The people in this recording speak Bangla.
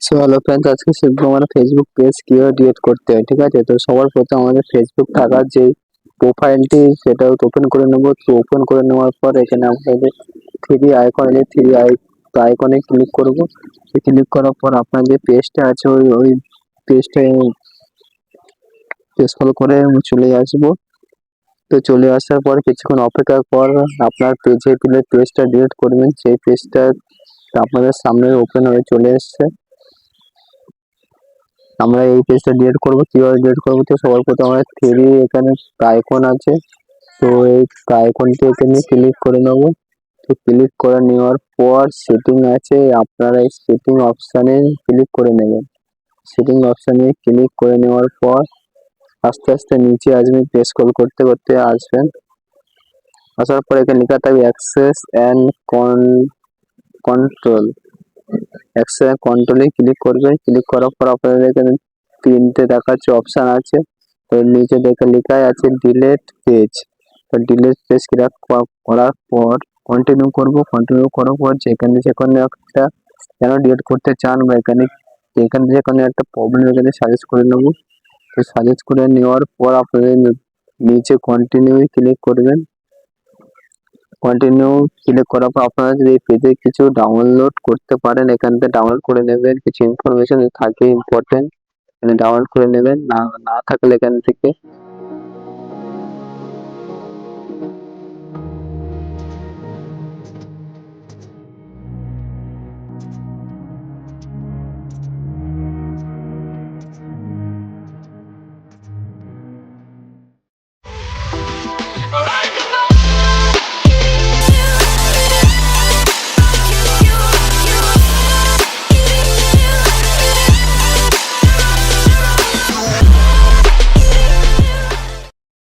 সো হ্যালো ফ্রেন্ডস আজকে শিখব আমরা ফেসবুক পেজ কীভাবে ডিলিট করতে হয়, ঠিক আছে? তো সবার প্রথমে আমাদের ফেসবুক থাকার যে প্রোফাইলটি সেটা ওপেন করে নেব। তো ওপেন করে নেওয়ার পর এখানে আপনাদের থ্রি আইকন আছে থ্রি আই আইকনে ক্লিক করব। ক্লিক করার পর আপনার যে পেজটা আছে, ওই ওই পেজটা স্ক্রল করে চলে আসব। তো চলে আসার পর, কিছুক্ষণ অপেক্ষার পর আপনার পেজে পেজটা ডিলিট করবেন। সেই পেজটা আপনাদের সামনে ওপেন হয়ে চলে এসেছে। আমরা এই পেজটা ডিলিট করব, কীভাবে ডিলিট করব তো সবার প্রথমে আমরা থ্রি এখানে আইকন আছে। তো এই আইকনটি এখানে ক্লিক করে নেব। তো ক্লিক করে নেওয়ার পর সেটিং আছে, আপনারা এই সেটিং অপশানে ক্লিক করে নেবেন। সেটিং অপশানে ক্লিক করে নেওয়ার পর আস্তে আস্তে নিচে আসবেন স্ক্রল করতে করতে আসবেন। আসার পর এখানে লেখা থাকবে access and con control access কন্ট্রোলে ক্লিক করবেন। ক্লিক করার পর আপনাদের এখানে তিনটে দেখাচ্ছে অপশন আছে। তো নিচে দেখে লেখাই আছে ডিলেট পেজ তো ডিলেট পেজ ক্লিক করার পর কন্টিনিউ করব। কন্টিনিউ করার পর যেখানে যেখানে একটা কেন ডিলিট করতে চান বা এখানে এখানে যেখানে একটা প্রবলেম এখানে সাজেস্ট করে নেব। তো সাজেস্ট করে নেওয়ার পর আপনাদের নিচে কন্টিনিউ ক্লিক করবেন। কন্টিনিউ ক্লিক করার পর আপনারা যদি পেজে কিছু ডাউনলোড করতে পারেন, এখান থেকে ডাউনলোড করে নেবেন। কিছু ইনফরমেশন থাকে ইম্পর্টেন্ট এখানে ডাউনলোড করে নেবেন। না না থাকলে এখান থেকে